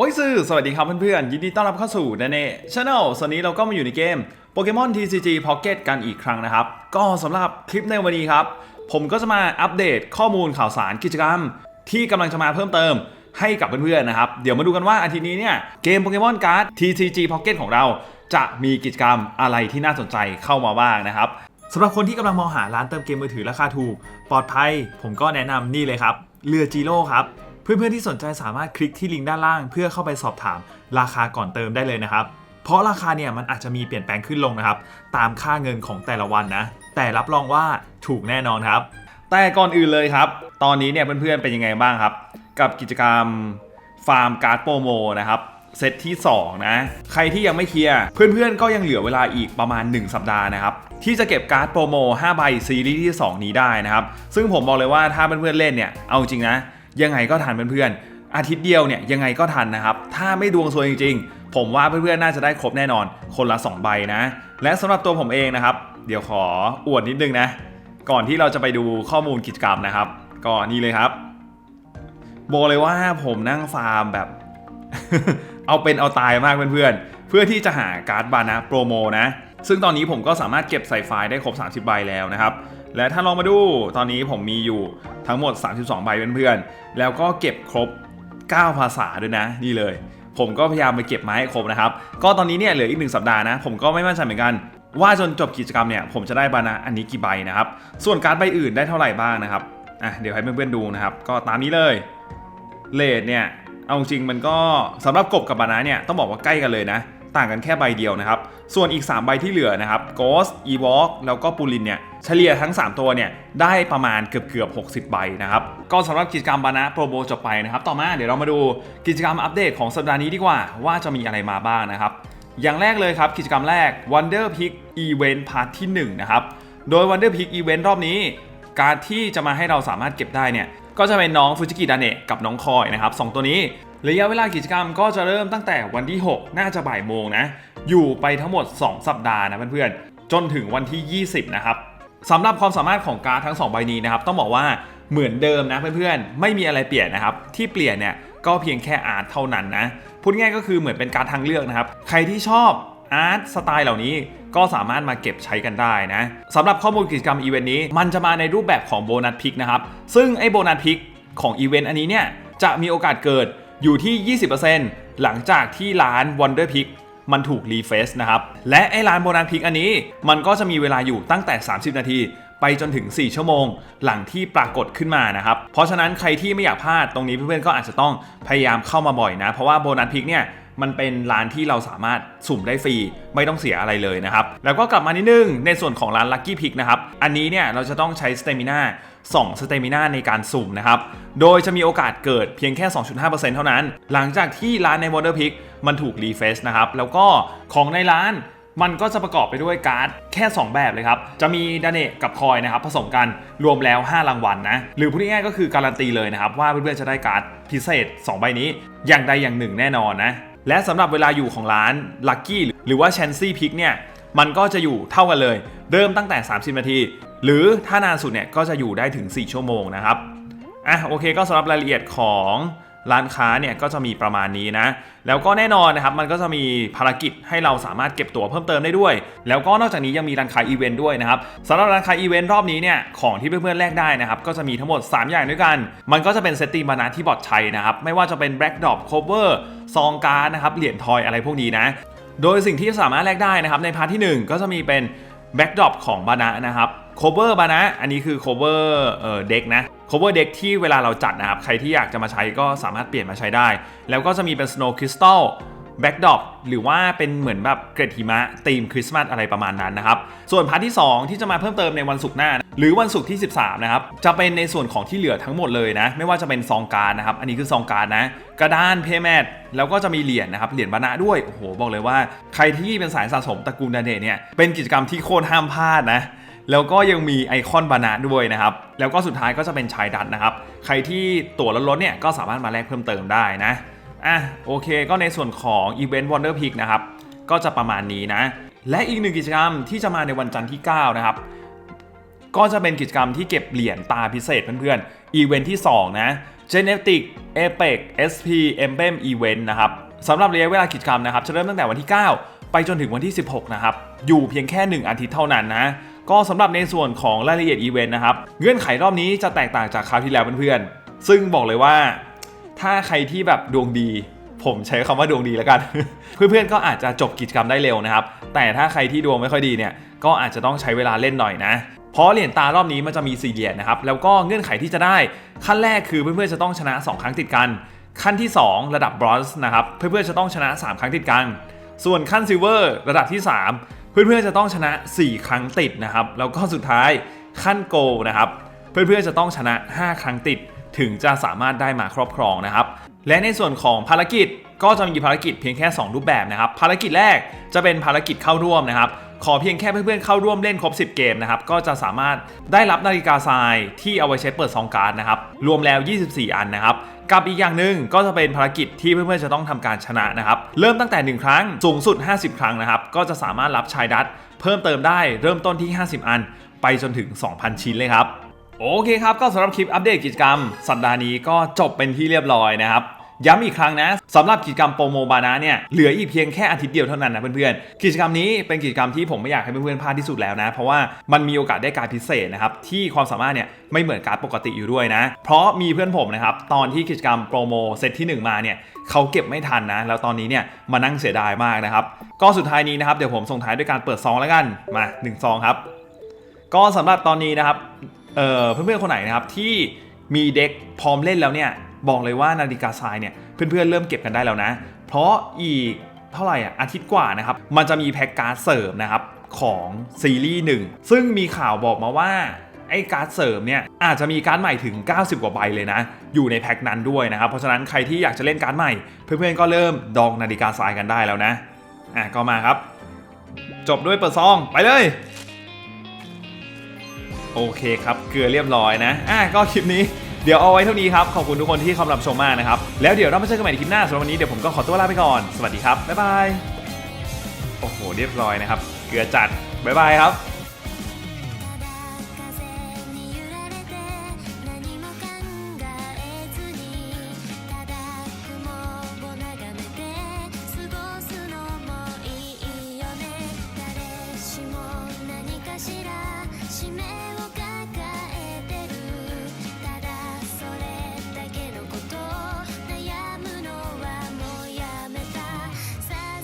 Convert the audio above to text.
โอ้ยสื่อสวัสดีครับเพื่อนๆ ยินดีต้อนรับเข้าสู่นเน่ช n แนลส่วนนี้เราก็มาอยู่ในเกมโปเกมอน TCG Pocket กันอีกครั้งนะครับ ก็สำหรับคลิปในวันนี้ครับ ผมก็จะมาอัปเดตข้อมูลข่าวสารกิจกรรม ที่กำลังจะมาเพิ่มเติมให้กับเพื่อนๆนะครับ เดี๋ยวมาดูกันว่าอาทิตย์นี้เนี่ย เกมโปเกมอนการ์ด TCG Pocket ของเราจะมีกิจกรรมอะไรที่น่าสนใจเข้ามาบ้างนะครับสำหรับคนที่กำลังมองหาร้านเติมเกมมือถือราคาถูก ปลอดภัย ผมก็แนะนำนี่เลยครับเรือจีโร่ครับ เพื่อนๆที่สนใจสามารถคลิกที่ลิงก์ด้านล่าง เพื่อเข้าไปสอบถามราคาก่อนเติมได้เลยนะครับ เพราะราคาเนี่ยมันอาจจะมีเปลี่ยนแปลงขึ้นลงนะครับ ตามค่าเงินของแต่ละวันนะ แต่รับรองว่าถูกแน่นอนครับ แต่ก่อนอื่นเลยครับ ตอนนี้เนี่ยเพื่อนๆเป็นยังไงบ้างครับ กับกิจกรรมฟาร์มการ์ดโปรโมนะครับเซตที่ 2 นะ ใครที่ยังไม่เคลียร์ เพื่อนๆ ก็ยังเหลือเวลาอีกประมาณ 1 สัปดาห์นะครับ ที่จะเก็บการ์ดโปรโม 5 ใบซีรีส์ที่ 2 นี้ได้นะครับ ซึ่งผมบอกเลยว่าถ้าเพื่อนๆ เล่นเนี่ย เอาจริงนะ ยังไงก็ทันเพื่อนๆ อาทิตย์เดียวเนี่ยยังไงก็ทันนะครับ ถ้าไม่ดวงซวยจริงๆ ผมว่าเพื่อนๆ น่าจะได้ครบแน่นอน คนละ 2 ใบนะ และสำหรับตัวผมเองนะครับ เดี๋ยวขออวดนิดนึงนะ ก่อนที่เราจะไปดูข้อมูลกิจกรรมนะครับ ก็นี่เลยครับบอกเลยว่าผมนั่งฟาร์มแบบ เอาเป็นเอาตายมากเพื่อนๆ เพื่อที่จะหาการ์ดบานะโปรโมนะ ซึ่งตอนนี้ผมก็สามารถเก็บใส่ไฟล์ได้ครบ 30 ใบแล้วนะครับ และถ้าลองมาดูตอนนี้ผมมีอยู่ทั้งหมด 32 ใบเพื่อนๆ แล้วก็เก็บครบ 9 ภาษาด้วยนะ นี่เลย ผมก็พยายามไปเก็บมาให้ครบนะครับ ก็ตอนนี้เนี่ยเหลืออีกหนึ่งสัปดาห์นะ ผมก็ไม่มั่นใจเหมือนกันว่าจนจบกิจกรรมเนี่ยผมจะได้บานะอันนี้กี่ใบนะครับ ส่วนการ์ดใบอื่นได้เท่าไหร่บ้างนะครับอะเดี๋ยวให้เพื่อนๆดูนะครับ ก็ตามนี้เลยเลทเนี่ยเอาจริงมันก็สำหรับกบกับบานาเนี่ยต้องบอกว่าใกล้กันเลยนะ ต่างกันแค่ใบเดียวนะครับ ส่วนอีก 3 ใบที่เหลือนะครับ Ghost e v o k แล้วก็ปูลินเนี่ย เฉลี่ยทั้ง 3 ตัวเนี่ยได้ประมาณเกือบเกือบ60 ใบนะครับ ก็สำหรับกิจกรรมบานะโปรโบจบไปนะครับ ต่อมาเดี๋ยวเรามาดูกิจกรรมอัปเดตของสัปดาห์นี้ดีกว่า ว่าจะมีอะไรมาบ้างนะครับ อย่างแรกเลยครับกิจกรรมแรก Wonder Peak Event Part ที่1นะครับโดย Wonder Peak Event รอบนี้ การที่จะมาให้เราสามารถเก็บได้เนี่ยก็จะเป็นน้องฟูจิกิดาเนะกับน้องคอยนะครับสองตัวนี้ระยะเวลากิจกรรมก็จะเริ่มตั้งแต่วันที่ 6 น่าจะบ่ายโมงนะ อยู่ไปทั้งหมด 2 สัปดาห์นะเพื่อนๆ จนถึงวันที่ 20 นะครับ สำหรับความสามารถของการดทั้ง 2 ใบนี้นะครับต้องบอกว่าเหมือนเดิมนะเพื่อนๆ ไม่มีอะไรเปลี่ยนนะครับ ที่เปลี่ยนเนี่ยก็เพียงแค่อาร์ตเท่านั้นนะพูดง่ายก็คือเหมือนเป็นการทางเลือกนะครับ ใครที่ชอบอาร์ตสไตล์เหล่านี้ก็สามารถมาเก็บใช้กันได้นะสำหรับข้อมูลกิจกรรมอีเวนต์นี้ มันจะมาในรูปแบบของโบนัสพิกนะครับซึ่งไอ้โบนัสพิกของอีเวนต์อันนี้เนี่ยจะมีโอกาสเกิดอยู่ที่ 20%หลังจากที่ร้าน Wonder Pick มันถูกรีเฟซนะครับ และไอ้ร้านโบนัสพิกอันนี้ มันก็จะมีเวลาอยู่ตั้งแต่ 30 นาทีไปจนถึง 4 ชั่วโมงหลังที่ปรากฏขึ้นมานะครับ เพราะฉะนั้นใครที่ไม่อยากพลาดตรงนี้เพื่อนๆก็อาจจะต้องพยายามเข้ามาบ่อยนะ เพราะว่าโบนัสพิกเนี่ย มันเป็นร้านที่เราสามารถสุ่มได้ฟรีไม่ต้องเสียอะไรเลยนะครับ แล้วก็กลับมานิดนึงในส่วนของร้าน Lucky Pick นะครับ อันนี้เนี่ยเราจะต้องใช้สเตมิน่า2สเตมิน่าในการสุ่มนะครับ โดยจะมีโอกาสเกิดเพียงแค่ 2.5%เท่านั้น หลังจากที่ร้านใน Wonder Pick มันถูกรีเฟซนะครับ แล้วก็ของในร้านมันก็จะประกอบไปด้วยการ์ดแค่ 2 แบบเลยครับ จะมีดาเนตกับคอยนะครับผสมกันรวมแล้ว 5 รางวัลนะ หรือพูดง่ายๆก็คือการันตีเลยนะครับ ว่าเพื่อนๆจะได้การ์ดพิเศษ 2 ใบนี้อย่างใดอย่างหนึ่งแน่นอนนะ และสำหรับเวลาอยู่ของร้าน Lucky หรือว่า Chancy Pick เนี่ยมันก็จะอยู่เท่ากันเลย เริ่มตั้งแต่ 30 นาที หรือถ้านานสุดเนี่ยก็จะอยู่ได้ถึง 4 ชั่วโมงนะครับอะโอเคก็สำหรับรายละเอียดของ ร้านค้าเนี่ยก็จะมีประมาณนี้นะ แล้วก็แน่นอนนะครับมันก็จะมีภารกิจให้เราสามารถเก็บตั๋วเพิ่มเติมได้ด้วย แล้วก็นอกจากนี้ยังมีร้านค้าอีเวนต์ด้วยนะครับสำหรับร้านค้าอีเวนต์รอบนี้เนี่ยของที่เพื่อนๆแลกได้นะครับก็จะมีทั้งหมด 3 อย่างด้วยกัน มันก็จะเป็นเซตติ้งมานะที่บอดใช้นะครับไม่ว่าจะเป็นแบล็กดอปโคเวอร์ซองการ์ดนะครับเหรียญทอยอะไรพวกนี้นะโดยสิ่งที่สามารถแลกได้นะครับในพาร์ทที่ 1 ก็จะมีเป็นแบ็กดรอปของบานะนะครับ cover บานะอันนี้คือ cover เอ่อเด็กนะ cover เด็กที่เวลาเราจัดนะครับ ใครที่อยากจะมาใช้ก็สามารถเปลี่ยนมาใช้ได้ แล้วก็จะมีเป็น snow crystal แบ็กดอปหรือว่าเป็นเหมือนแบบเกร็ดหิมะธีมคริสต์มาสอะไรประมาณนั้นนะครับ ส่วนพาร์ทที่ 2 ที่จะมาเพิ่มเติมในวันศุกร์หน้า หรือวันศุกร์ที่ 13 นะครับ จะเป็นในส่วนของที่เหลือทั้งหมดเลยนะ ไม่ว่าจะเป็นซองการนะครับ อันนี้คือซองการนะ กระดานเพย์แมทแล้วก็จะมีเหรียญนะครับ เหรียญบานะด้วย โอ้โห บอกเลยว่า ใครที่เป็นสายสะสมตระกูลดาเนเนี่ย เป็นกิจกรรมที่โคตรห้ามพลาดนะ แล้วก็ยังมีไอคอนบานะด้วยนะครับ แล้วก็สุดท้ายก็จะเป็นชายดัดนะครับ ใครที่ตั๋วลดๆเนี่ยก็สามารถมาแลกเพิ่มเติมได้นะอะโอเค ก็ในส่วนของ Event Wonder Peak นะครับ ก็จะประมาณนี้นะ และอีกหนึ่งกิจกรรมที่จะมาในวันจันทร์ที่ 9 นะครับ ก็จะเป็นกิจกรรมที่เก็บเหรียญตาพิเศษเพื่อนๆอีเวนท์ที่ 2 นะ Genetic Apex SP Emblem Event นะครับสำหรับระยะเวลากิจกรรมนะครับ จะเริ่มตั้งแต่วันที่ 9 ไปจนถึงวันที่ 16 นะครับ อยู่เพียงแค่ 1 อาทิตย์เท่านั้นนะ ก็สำหรับในส่วนของรายละเอียดอีเวนต์นะครับ เงื่อนไขรอบนี้จะแตกต่างจากคราวที่แล้วเพื่อนๆ ซึ่งบอกเลยว่า ถ้าใครที่แบบดวงดี ผมใช้คำว่าดวงดีแล้วกัน เพื่อนๆก็อาจจะจบกิจกรรมได้เร็วนะครับ แต่ถ้าใครที่ดวงไม่ค่อยดีเนี่ยก็อาจจะต้องใช้เวลาเล่นหน่อยนะเพราะเหรียญตารอบนี้มันจะมี4เหรียญนะครับ แล้วก็เงื่อนไขที่จะได้ขั้นแรกคือเพื่อนๆจะต้องชนะ 2 ครั้งติดกัน ขั้นที่ 2 ระดับบรอนซ์นะครับเพื่อนๆจะต้องชนะ 3 ครั้งติดกัน ส่วนขั้นซิลเวอร์ระดับที่ 3 เพื่อนๆจะต้องชนะ 4 ครั้งติดนะครับ แล้วก็สุดท้ายขั้นโกนะครับ เพื่อนๆจะต้องชนะ 5 ครั้งติด ถึงจะสามารถได้มาครอบครองนะครับ และในส่วนของภารกิจก็จะมีภารกิจเพียงแค่ 2 รูปแบบนะครับ ภารกิจแรกจะเป็นภารกิจเข้าร่วมนะครับ ขอเพียงแค่เพื่อนๆเข้าร่วมเล่นครบ 10 เกมนะครับ ก็จะสามารถได้รับนาฬิกาทรายที่เอาไว้ใช้เปิดซองการ์ดนะครับ รวมแล้ว 24 อันนะครับ กับอีกอย่างหนึ่งก็จะเป็นภารกิจที่เพื่อนๆจะต้องทำการชนะนะครับ เริ่มตั้งแต่ 1 ครั้งสูงสุด 50 ครั้งนะครับ ก็จะสามารถรับชายดัตเพิ่มเติมได้เริ่มต้นที่ 50 อัน ไปจนถึง 2,000 ชิ้นเลยครับโอเคครับ ก็สำหรับคลิปอัปเดตกิจกรรม สัปดาห์นี้ก็จบเป็นที่เรียบร้อยนะครับ ย้ำอีกครั้งนะสำหรับกิจกรรมโปรโมบานาเนี่ยเหลืออีกเพียงแค่อาทิตย์เดียวเท่านั้นนะเพื่อนๆกิจกรรมนี้เป็นกิจกรรมที่ผมไม่อยากให้เพื่อนๆพลาดที่สุดแล้วนะ เพราะว่ามันมีโอกาสได้การพิเศษนะครับที่ความสามารถเนี่ยไม่เหมือนการปกติอยู่ด้วยนะ เพราะมีเพื่อนผมนะครับตอนที่กิจกรรมโปรโมเซตที่ 1 มาเนี่ยเขาเก็บไม่ทันนะ แล้วตอนนี้เนี่ยมานั่งเสียดายมากนะครับก็สุดท้ายนี้นะครับเดี๋ยวผมส่งท้ายด้วยการเปิดซองแล้วกันมาหนึ่งซองครับก็สำหรับตอนนี้นะครับเอ่อเพื่อนๆคนไหนนะครับที่มีเด็กพร้อมเล่นแล้วเนี่ย บอกเลยว่านาฬิกาทรายเนี่ยเพื่อนๆเริ่มเก็บกันได้แล้วนะ เพราะอีกเท่าไหร่อะอาทิตย์กว่านะครับ มันจะมีแพ็กการ์ดเสริมนะครับของซีรีส์หนึ่งซึ่งมีข่าวบอกมาว่าไอ้การ์ดเสริมเนี่ยอาจจะมีการ์ดใหม่ถึง 90 กว่าใบเลยนะ อยู่ในแพ็กนั้นด้วยนะครับ เพราะฉะนั้นใครที่อยากจะเล่นการ์ดใหม่ เพื่อนๆก็เริ่มดองนาฬิกาทรายกันได้แล้วนะอะก็มาครับ จบด้วยเปิดซองไปเลยโอเคครับเกลือเรียบร้อยนะอะก็คลิปนี้ เดี๋ยวเอาไว้เท่านี้ครับ ขอบคุณทุกคนที่เข้ามรับชมมากนะครับ แล้วเดี๋ยวเรามาเจอกันใหม่ในคลิปหน้าสำหรับวันนี้เดี๋ยวผมก็ขอตัวลาไปก่อน สวัสดีครับ บ๊ายบาย โอ้โห เรียบร้อยนะครับ เกลือจัด บ๊ายบายครับ